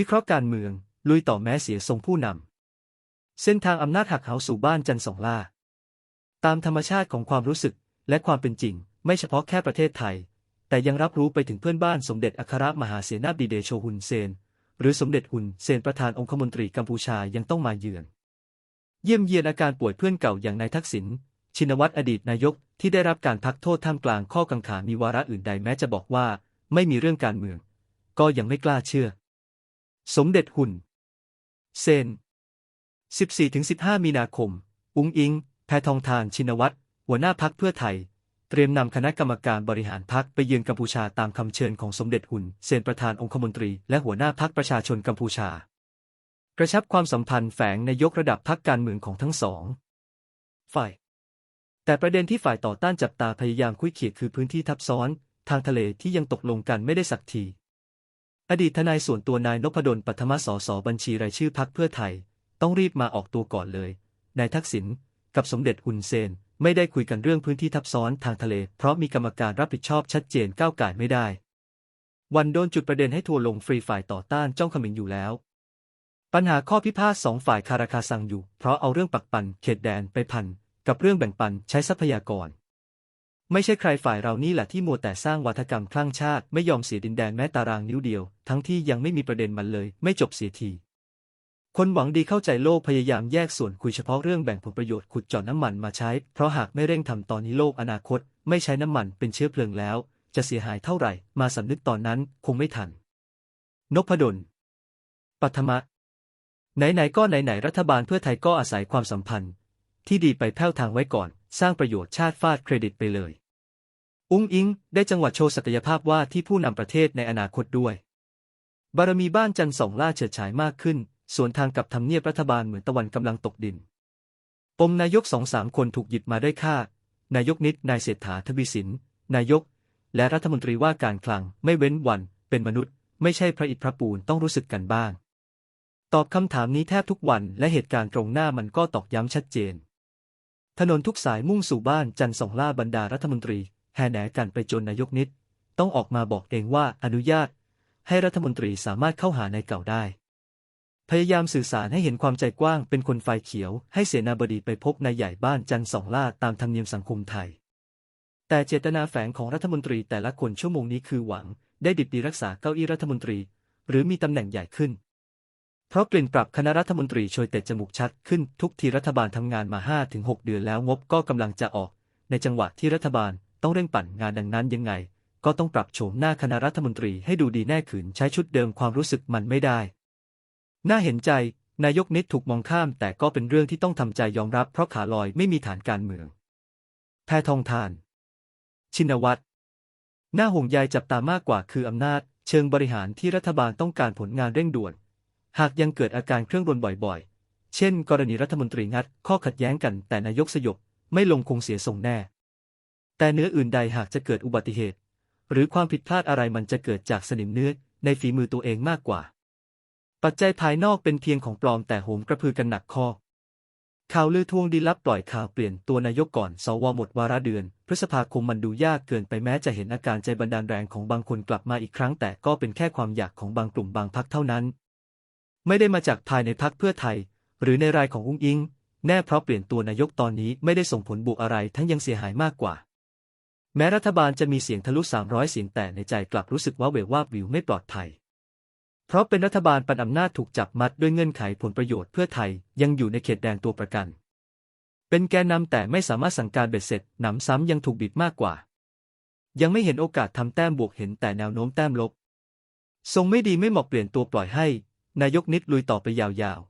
วิเคราะห์การเมือง ลุยต่อแม้เสียทรงผู้นำ เส้นทางอำนาจหักเหาสู่บ้านจันสองล่า ตามธรรมชาติของความรู้สึกและความเป็นจริง ไม่เฉพาะแค่ประเทศไทย แต่ยังรับรู้ไปถึงเพื่อนบ้านสมเด็จอัครมหาเสนาบดีเดโชฮุนเซน หรือสมเด็จฮุนเซนประธานองคมนตรีกัมพูชายังต้องมาเยือน เยี่ยมเยียนอาการป่วยเพื่อนเก่าอย่างนายทักษิณชินวัตรอดีตนายกที่ได้รับการพักโทษท่ามกลางข้อกังขามีวาระอื่นใดแม้จะบอกว่า ไม่มีเรื่องการเมือง ก็ยังไม่กล้าเชื่อ สมเด็จหุ่น เซน 14-15 มีนาคม อุ้งอิง แพทองทานชินวัตร หัวหน้าพักเพื่อไทย เตรียมนำคณะกรรมการบริหารพักไปเยือนกัมพูชาตามคำเชิญของสมเด็จหุ่น เซนประธานองคมนตรี และหัวหน้าพักประชาชนกัมพูชา กระชับความสัมพันธ์แฝงในยกระดับพักการเมืองของทั้งสอง ฝ่าย แต่ประเด็นที่ฝ่ายต่อต้านจับตาพยายามคุยเขียดคือพื้นที่ทับซ้อน ทางทะเลที่ยังตกลงกันไม่ได้สักที อดีตทนายส่วนตัวนายนพดลปัทมสสบัญชีรายชื่อพักเพื่อไทย ต้องรีบมาออกตัวก่อนเลย นายทักษิณกับสมเด็จฮุนเซน ไม่ได้คุยกันเรื่องพื้นที่ทับซ้อนทางทะเล เพราะมีกรรมการรับผิดชอบชัดเจนก้าวไก่ไม่ได้ วันโดนจุดประเด็นให้ทัวลงฟรีฝ่ายต่อต้านจ้องเขมิงอยู่แล้ว ปัญหาข้อพิพาทสองฝ่ายคาราคาซังอยู่ เพราะเอาเรื่องปักปันเขตแดนไปพันกับเรื่องแบ่งปันใช้ทรัพยากร ไม่ใช่ใครฝ่ายเรานี่แหละที่มัวแต่สร้างวัฒกรรมคลั่งชาติ ไม่ยอมเสียดินแดนแม้ตารางนิ้วเดียว ทั้งที่ยังไม่มีประเด็นมันเลย ไม่จบเสียทีคนหวังดีเข้าใจโลกพยายามแยกส่วนคุยเฉพาะเรื่องแบ่งผลประโยชน์ขุดเจาะน้ำมันมาใช้ เพราะหากไม่เร่งทำตอนนี้โลกอนาคต ไม่ใช้น้ำมันเป็นเชื้อเพลิงแล้ว จะเสียหายเท่าไหร่ มาสำนึกตอนนั้นคงไม่ทัน นพดล ปัทมะ ไหนๆก็ไหนๆรัฐบาลเพื่อไทยก็อาศัยความสัมพันธ์ ที่ดีไปแผ้วทางไว้ก่อน สร้างประโยชน์ชาติฟาดเครดิตไปเลย อุ้งอิงได้จังหวัดโชว์ศักยภาพว่าที่ผู้นำประเทศในอนาคตด้วย บารมีบ้านจันสองล่าเฉิดฉายมากขึ้นส่วนทางกับทำเนียบรัฐบาลเหมือนตะวันกำลังตกดิน ปมนายกสองสามคนถูกหยิบมาได้ค่า นายกนิด นายเศรษฐาทวีสิน นายก และรัฐมนตรีว่าการคลังไม่เว้นวัน เป็นมนุษย์ ไม่ใช่พระอิฐพระปูนต้องรู้สึกกันบ้าง ตอบคำถามนี้แทบทุกวันและเหตุการณ์ตรงหน้ามันก็ตอกย้ำชัดเจน ถนนทุกสายมุ่งสู่บ้านจันสองล่าบรรดารัฐมนตรี แห่แหนกันไปจนนายกนิด ต้องออกมาบอกเองว่าอนุญาต ให้รัฐมนตรีสามารถเข้าหาในเก่าได้ พยายามสื่อสารให้เห็นความใจกว้างเป็นคนไฟเขียว ให้เสนาบดีไปพบนายใหญ่บ้านจันสองล่าตามธรรมเนียมสังคมไทย แต่เจตนาแฝงของรัฐมนตรีแต่ละคนชั่วโมงนี้คือหวัง ได้ดิบดีรักษาเก้าอี้รัฐมนตรี หรือมีตำแหน่งใหญ่ขึ้น เพราะกลิ่นปรับคณะรัฐมนตรีช่วยเตะจมูกชัดขึ้นทุกทีรัฐบาลทำงานมา 5-6 เดือนแล้วงบก็กำลังจะออก ในจังหวะที่รัฐบาลต้องเร่งปั่นงานดังนั้นยังไง ก็ต้องปรับโฉมหน้าคณะรัฐมนตรีให้ดูดีแน่ขืนใช้ชุดเดิมความรู้สึกมันไม่ได้ น่าเห็นใจ นายกนิดถูกมองข้าม แต่ก็เป็นเรื่องที่ต้องทำใจยอมรับเพราะขาลอยไม่มีฐานการเมือง แพทองทาน ชินวัตรน่าห่วงใยจับตามากกว่าคืออำนาจ เชิงบริหารที่รัฐบาลต้องการผลงานเร่งด่วน หากยังเกิดอาการเครื่องรนบ่อยๆ เช่น กรณีรัฐมนตรีงัด ข้อขัดแย้งกันแต่นายกสยบไม่ลงคงเสียทรงแน่ แต่เนื้ออื่นใดหากจะเกิดอุบัติเหตุ หรือความผิดพลาดอะไรมันจะเกิดจากสนิมเนื้อในฝีมือตัวเองมากกว่า ปัจจัยภายนอกเป็นเพียงของปลอมแต่โหมกระพือกันหนักข้อข่าวลือทวงดีลับปล่อยข่าวเปลี่ยนตัวนายกก่อน สวหมดวาระเดือน พฤษภาคมมันดูยากเกินไปแม้จะเห็นอาการใจบันดาลแรงของบางคนกลับมาอีกครั้งแต่ก็เป็นแค่ความอยากของบางกลุ่มบางพักเท่านั้น ไม่ได้มาจากภายในพักเพื่อไทย หรือในรายของอุ้งอิง แน่เพราะเปลี่ยนตัวนายกตอนนี้ไม่ได้ส่งผลบวกอะไรทั้งยังเสียหายมากกว่า แม้รัฐบาลจะมีเสียงทะลุ 300 เสียงแต่ในใจกลับรู้สึกว่าเววว่าวิวไม่ปลอดภัย เพราะเป็นรัฐบาลปันอำนาจถูกจับมัดด้วยเงื่อนไขผลประโยชน์เพื่อไทยยังอยู่ในเขตแดนตัวประกัน เป็นแกนนำแต่ไม่สามารถสั่งการเบ็ดเสร็จหนำซ้ำยังถูกบีบมากกว่า ยังไม่เห็นโอกาสทำแต้มบวกเห็นแต่แนวโน้มแต้มลบทรงไม่ดีไม่เหมาะเปลี่ยนตัวปล่อยให้ นายกนิดลุยต่อไปยาว